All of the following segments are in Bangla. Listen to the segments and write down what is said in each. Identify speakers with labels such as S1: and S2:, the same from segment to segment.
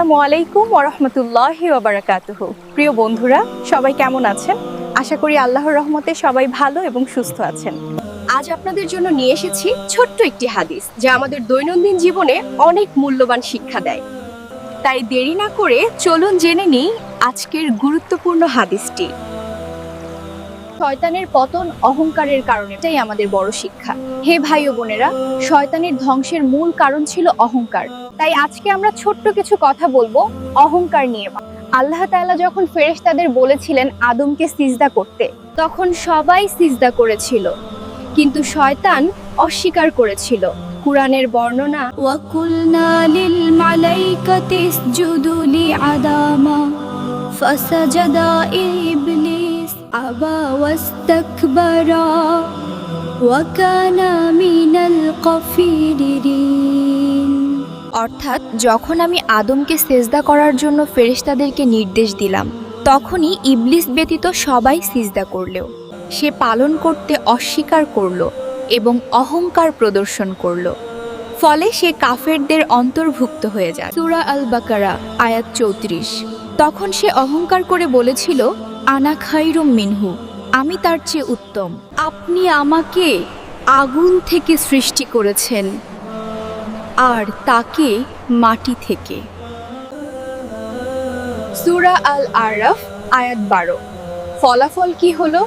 S1: আসসালামু আলাইকুম ওরহমতুল্লাহ প্রিয় বন্ধুরা, সবাই কেমন আছেন? আশা করি আল্লাহর রহমতে সবাই ভালো এবং সুস্থ আছেন। আজ আপনাদের জন্য নিয়ে এসেছি ছোট্ট একটি হাদিস, যা আমাদের দৈনন্দিন জীবনে অনেক মূল্যবান শিক্ষা দেয়। তাই দেরি না করে চলুন জেনে নিই আজকের গুরুত্বপূর্ণ হাদিসটি। শয়তানের পতন অহংকারের কারণে। এটাই আমাদের বড় শিক্ষা। হে ভাই ও বোনেরা, শয়তানের ধ্বংসের মূল কারণ ছিল অহংকার। তাই আজকে আমরা ছোট্ট কিছু কথা বলব অহংকার নিয়ে। আল্লাহ তাআলা যখন ফেরেশতাদের বলেছিলেন আদমকে সিজদা করতে, তখন সবাই সিজদা করেছিল। কিন্তু শয়তান অস্বীকার করেছিল। কুরআনের বর্ণনা,
S2: ওয়াকুলনা লিল মালাইকাতি লি আদামা, ফাসাজাদা ইবলি أبى واستكبر وكان من القفيرين
S3: অর্থাৎ যখন আমি আদমকে সেজদা করার জন্য ফেরেশতাদেরকে নির্দেশ দিলাম তখনই ইবলিস ব্যতীত সবাই সিজদা করলেও সে পালন করতে অস্বীকার করলো এবং অহংকার প্রদর্শন করলো ফলে সে কাফেরদের অন্তর্ভুক্ত হয়ে যায় সুরা আল বাকারা আয়াত চৌত্রিশ তখন সে অহংকার করে বলেছিল আনা খাইরুম মিনহু, আমি তার চেয়ে উত্তম। আপনি আমাকে আগুন থেকে সৃষ্টি করেছেন, আর তাকে মাটি থেকে।
S1: সূরা আল আরাফ আয়াত বারো। ফলাফল কি হলো?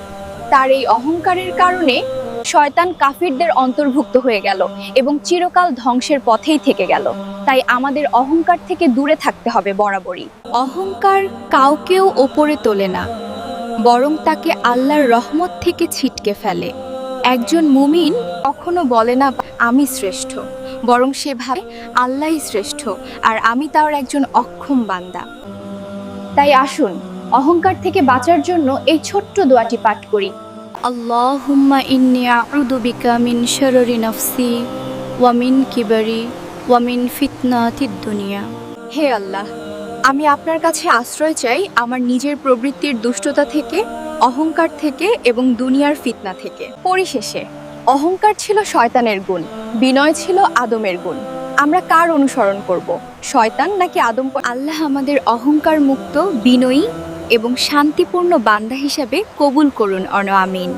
S1: তার এই অহংকারের কারণে শয়তান কাফিরদের অন্তর্ভুক্ত হয়ে গেল এবং চিরকাল ধ্বংসের পথেই থেকে গেল। তাই আমাদের অহংকার থেকে দূরে থাকতে হবে বরাবরই।
S3: অহংকার কাউকেও ওপরে তোলে না। বরং তাকে আল্লাহর রহমত থেকে ছিটকে ফেলে। একজন মুমিন কখনো বলে না আমি শ্রেষ্ঠ। বরং সে ভাবে আল্লাহই শ্রেষ্ঠ আর আমি তার একজন অক্ষম বান্দা।
S1: তাই আসুন অহংকার থেকে বাঁচার জন্য এই ছোট্ট দোয়াটি পাঠ করি।
S2: আল্লাহুম্মা ইন্নি আউযু মিন শাররি নাফসি কিবারি ওয়া ফিতনা দুনিয়া।
S1: হে আল্লাহ আমি আপনার কাছে আশ্রয় চাই আমার নিজের প্রবৃত্তির দুষ্টতা থেকে, অহংকার থেকে এবং দুনিয়ার ফিতনা থেকে। পরিশেষে, অহংকার ছিল শয়তানের গুণ, বিনয় ছিল আদমের গুণ। আমরা কার অনুসরণ করব, শয়তান নাকি আদম
S3: আল্লাহ আমাদের অহংকার মুক্ত, বিনয়ী এবং শান্তিপূর্ণ বান্দা হিসাবে কবুল করুন, অন আমিন।